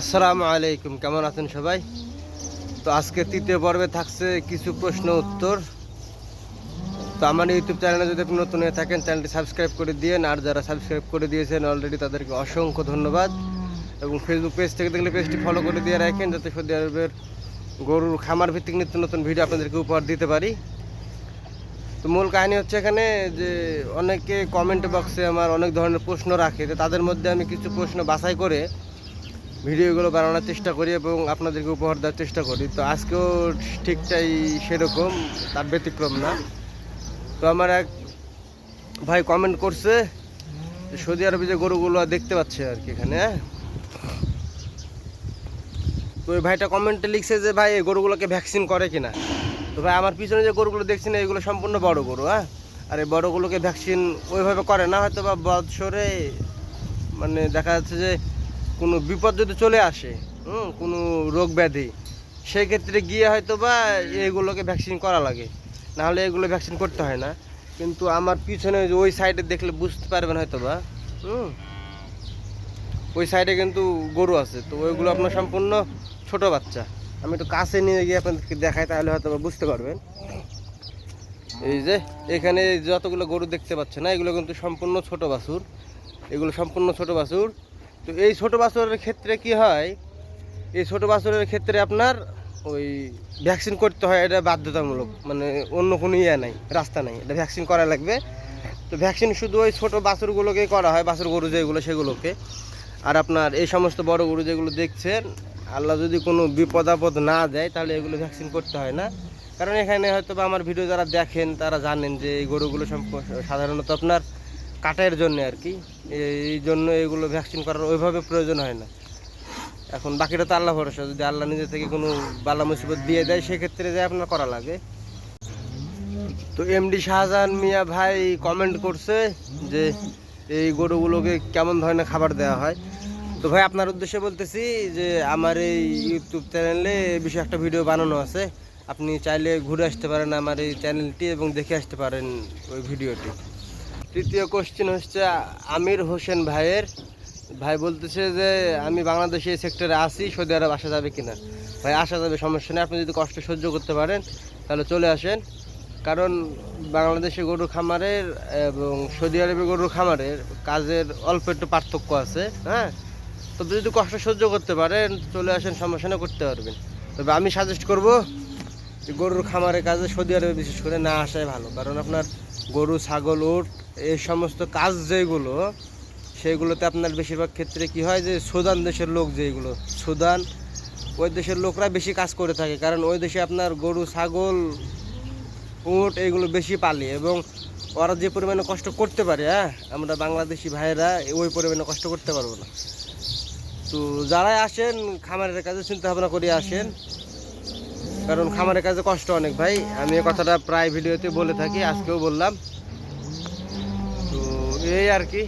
আসসালামু আলাইকুম, কেমন আছেন সবাই? তো আজকে তৃতীয় পর্বে থাকছে কিছু প্রশ্ন উত্তর। তো আমার ইউটিউব চ্যানেলে যদি আপনি নতুন হয়ে থাকেন, চ্যানেলটি সাবস্ক্রাইব করে দিয়েন, আর যারা সাবস্ক্রাইব করে দিয়েছেন অলরেডি তাদেরকে অসংখ্য ধন্যবাদ। এবং ফেসবুক পেজ থেকে দেখলে পেজটি ফলো করে দিয়ে রাখেন, যাতে সৌদি আরবের গরুর খামার ভিত্তিক নিত্য নতুন ভিডিও আপনাদেরকে উপহার দিতে পারি। তো মূল কাহিনী হচ্ছে এখানে যে, অনেকে কমেন্ট বক্সে আমার অনেক ধরনের প্রশ্ন রাখে তো তাদের মধ্যে আমি কিছু প্রশ্ন বাছাই করে ভিডিওগুলো বানানোর চেষ্টা করি এবং আপনাদেরকে উপহার দেওয়ার চেষ্টা করি। তো আজকেও ঠিকটাই সেরকম, তার ব্যতিক্রম না। তো আমার এক ভাই কমেন্ট করছে সৌদি আরবে যে গরুগুলো দেখতে পাচ্ছে আর কি এখানে হ্যাঁ? তো ওই ভাইটা কমেন্টে লিখছে যে, ভাই, এই গরুগুলোকে ভ্যাকসিন করে কিনা? তো ভাই, আমার পিছনে যে গরুগুলো দেখছেন এগুলো সম্পূর্ণ বড় গরু হ্যাঁ? আর এই বড়গুলোকে ভ্যাকসিন ওইভাবে করে না হয়তো বা বৎসরে মানে দেখা যাচ্ছে যে কোনো বিপদ যদি চলে আসে, হুম, কোনো রোগ ব্যাধি, সেই ক্ষেত্রে গিয়ে হয়তো বা এগুলোকে ভ্যাকসিন করা লাগে। নাহলে এগুলো ভ্যাকসিন করতে হয় না। কিন্তু আমার পিছনে ওই সাইডে দেখলে বুঝতে পারবেন হয়তো বা হুম। ওই সাইডে কিন্তু গরু আছে, তো ওইগুলো আপনার সম্পূর্ণ ছোট বাচ্চা। আমি একটু কাছে নিয়ে গিয়ে আপনাদেরকে দেখাই, তাহলে হয়তো বুঝতে পারবেন। এই যে এখানে যতগুলো গরু দেখতে পাচ্ছে না, এগুলো কিন্তু সম্পূর্ণ ছোট বাছুর। এগুলো সম্পূর্ণ ছোট বাছুর। তো এই ছোট বাছুরের ক্ষেত্রে কি হয়? এই ছোট বাছুরের ক্ষেত্রে আপনার ওই ভ্যাকসিন করতে হয়, এটা বাধ্যতামূলক। মানে অন্য কোনো ইয়ে নাই, রাস্তা নাই। এটা ভ্যাকসিন করা লাগবে। তো ভ্যাকসিন শুধু ওই ছোটো বাছুরগুলোকেই করা হয়, বাছুর গরু যেগুলো সেগুলোকে। আর আপনার এই সমস্ত বড় গরু যেগুলো দেখছেন, আল্লাহ যদি কোনো বিপদ আপদ না দেয়, তাহলে এগুলো ভ্যাকসিন করতে হয় না। কারণ এখানে হয়তো বা আমার ভিডিও যারা দেখেন, তারা জানেন যে এই গরুগুলো সম্প- সাধারণত আপনার কাটার জন্য আর কি। এই জন্য এগুলো ভ্যাকসিন করার ওইভাবে প্রয়োজন হয় না। এখন বাকিটা তো আল্লাহ ভরসা, যদি আল্লাহ নিজে থেকে কোনো বালা মুসিবত দিয়ে দেয়, সেক্ষেত্রে যে আপনার করা লাগে। তো এমডি শাহজাহান মিয়া ভাই কমেন্ট করছে যে এই গরুগুলোকে কেমন ধরনের খাবার দেওয়া হয়। তো ভাই, আপনার উদ্দেশ্যে বলতেছি যে আমার এই ইউটিউব চ্যানেলে এ বিষয়ে একটা ভিডিও বানানো আছে। আপনি চাইলে ঘুরে আসতে পারেন আমার এই চ্যানেলটি এবং দেখে আসতে পারেন ওই ভিডিওটি তৃতীয় কোশ্চেন হচ্ছে আমির হোসেন ভাইয়ের। ভাই বলতেছে যে, আমি বাংলাদেশে এই সেক্টরে আসি সৌদি আরব আসা যাবে কিনা? ভাই, আসা যাবে, সমস্যা নেই। আপনি যদি কষ্ট সহ্য করতে পারেন, তাহলে চলে আসেন। কারণ বাংলাদেশে গরু খামারের এবং সৌদি আরবে গরুর খামারের কাজের অল্প একটু পার্থক্য আছে হ্যাঁ? তবে যদি কষ্ট সহ্য করতে পারেন, চলে আসেন, সমস্যা নেই, করতে পারবেন। তবে আমি সাজেস্ট করব যে গরুর খামারের কাজে সৌদি আরবে বিশেষ করে না আসাই ভালো। কারণ আপনার গরু, ছাগল, উট এই সমস্ত কাজ যেগুলো, সেগুলোতে আপনার বেশিরভাগ ক্ষেত্রে কি হয় যে সুদান দেশের লোক যেগুলো সুদান, ওই দেশের লোকরা বেশি কাজ করে থাকে। কারণ ওই দেশে আপনার গরু, ছাগল, উট এইগুলো বেশি পালি এবং ওরা যে পরিমাণে কষ্ট করতে পারে হ্যাঁ আমরা বাংলাদেশি ভাইয়েরা ওই পরিমাণে কষ্ট করতে পারব না। তো যারাই আসেন, খামারের কাজে চিন্তা ভাবনা করে আসেন, কারণ খামারের কাজে কষ্ট অনেক ভাই। আমি কথাটা প্রায় ভিডিওতে বলে থাকি, আজকেও বললাম। এই আর কি